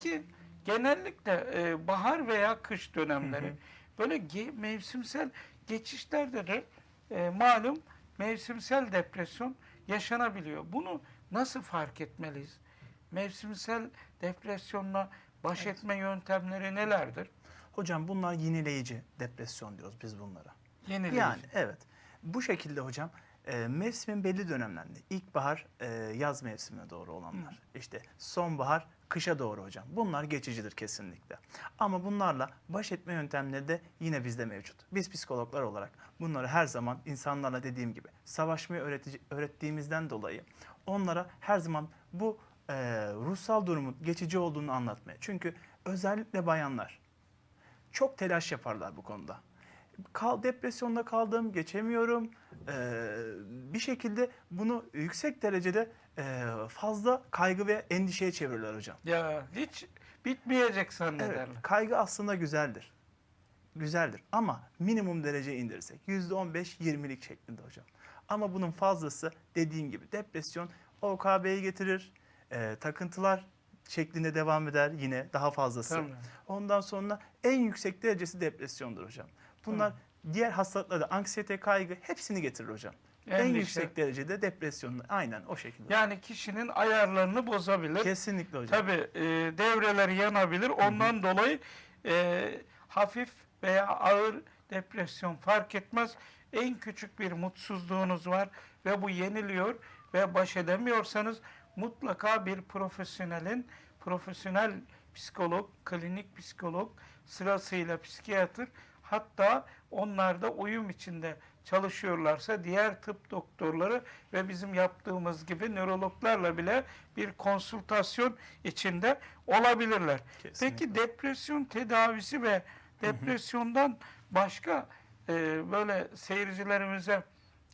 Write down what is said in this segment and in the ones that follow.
ki genellikle e, bahar veya kış dönemleri böyle ge- mevsimsel geçişlerde de e, malum mevsimsel depresyon yaşanabiliyor. Bunu nasıl fark etmeliyiz? Mevsimsel depresyonla baş etme yöntemleri nelerdir? Hocam bunlar yenileyici depresyon diyoruz biz bunlara. Yenileyici. Yani evet. Bu şekilde hocam e, mevsimin belli dönemlerinde ilkbahar e, yaz mevsimine doğru olanlar. işte sonbahar kışa doğru hocam. Bunlar geçicidir kesinlikle. Ama bunlarla baş etme yöntemleri de yine bizde mevcut. Biz psikologlar olarak bunları her zaman insanlarla dediğim gibi savaşmayı öğretici, öğrettiğimizden dolayı onlara her zaman bu e, ruhsal durumun geçici olduğunu anlatmaya. Çünkü özellikle bayanlar çok telaş yaparlar bu konuda. Kal, depresyonda kaldım, geçemiyorum. Ee, bir şekilde bunu yüksek derecede e, fazla kaygı ve endişeye çevirirler hocam. Ya hiç bitmeyecek zannederler. Evet, kaygı aslında güzeldir. Güzeldir ama minimum derece indirsek %15-20'lik şeklinde hocam. Ama bunun fazlası dediğim gibi depresyon OKB'yi getirir, e, takıntılar şeklinde devam eder yine daha fazlası. Tamam. Ondan sonra en yüksek derecesi depresyondur hocam. Bunlar diğer hastalıklarda anksiyete, kaygı hepsini getirir hocam. En Endişe. yüksek derecede depresyon. Aynen o şekilde. Yani kişinin ayarlarını bozabilir. Kesinlikle hocam. Tabii e, devreleri yanabilir. Ondan dolayı e, hafif veya ağır depresyon fark etmez. En küçük bir mutsuzluğunuz var ve bu yeniliyor ve baş edemiyorsanız mutlaka bir profesyonelin, profesyonel psikolog, klinik psikolog sırasıyla psikiyatr hatta onlar da uyum içinde çalışıyorlarsa diğer tıp doktorları ve bizim yaptığımız gibi nörologlarla bile bir konsültasyon içinde olabilirler. Kesinlikle. Peki depresyon tedavisi ve depresyondan başka e, böyle seyircilerimize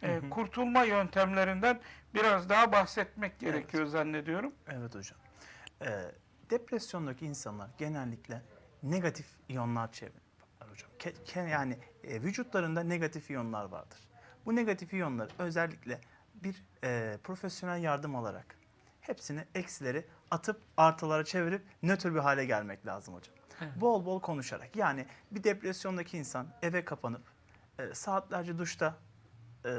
e, kurtulma yöntemlerinden biraz daha bahsetmek gerekiyor zannediyorum. Evet hocam. Ee, depresyondaki insanlar genellikle negatif iyonlar çeviriyor hocam. Ke- ke- yani e, vücutlarında negatif iyonlar vardır. Bu negatif iyonları özellikle bir e, profesyonel yardım alarak hepsini eksileri atıp artılara çevirip nötr bir hale gelmek lazım hocam. Bol bol konuşarak. Yani bir depresyondaki insan eve kapanıp e, saatlerce duşta e,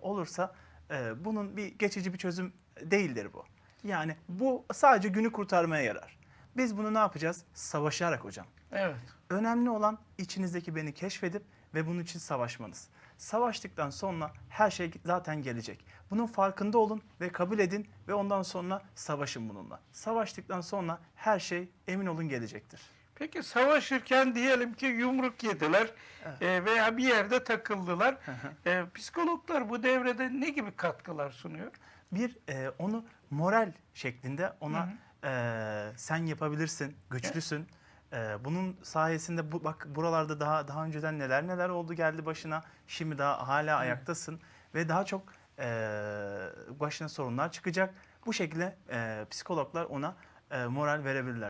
olursa e, bunun bir geçici bir çözüm değildir bu. Yani bu sadece günü kurtarmaya yarar. Biz bunu ne yapacağız? Savaşarak hocam. Evet. Önemli olan içinizdeki beni keşfedip ve bunun için savaşmanız. Savaştıktan sonra her şey zaten gelecek. Bunun farkında olun ve kabul edin ve ondan sonra savaşın bununla. Savaştıktan sonra her şey emin olun gelecektir. Peki savaşırken diyelim ki yumruk yediler e, veya bir yerde takıldılar. E, psikologlar bu devrede ne gibi katkılar sunuyor? Bir e, onu moral şeklinde ona e, sen yapabilirsin, güçlüsün. E, bunun sayesinde bu bak buralarda daha daha önceden neler neler oldu geldi başına. Şimdi daha hala ayaktasın ve daha çok e, başına sorunlar çıkacak. Bu şekilde e, psikologlar ona e, moral verebilirler.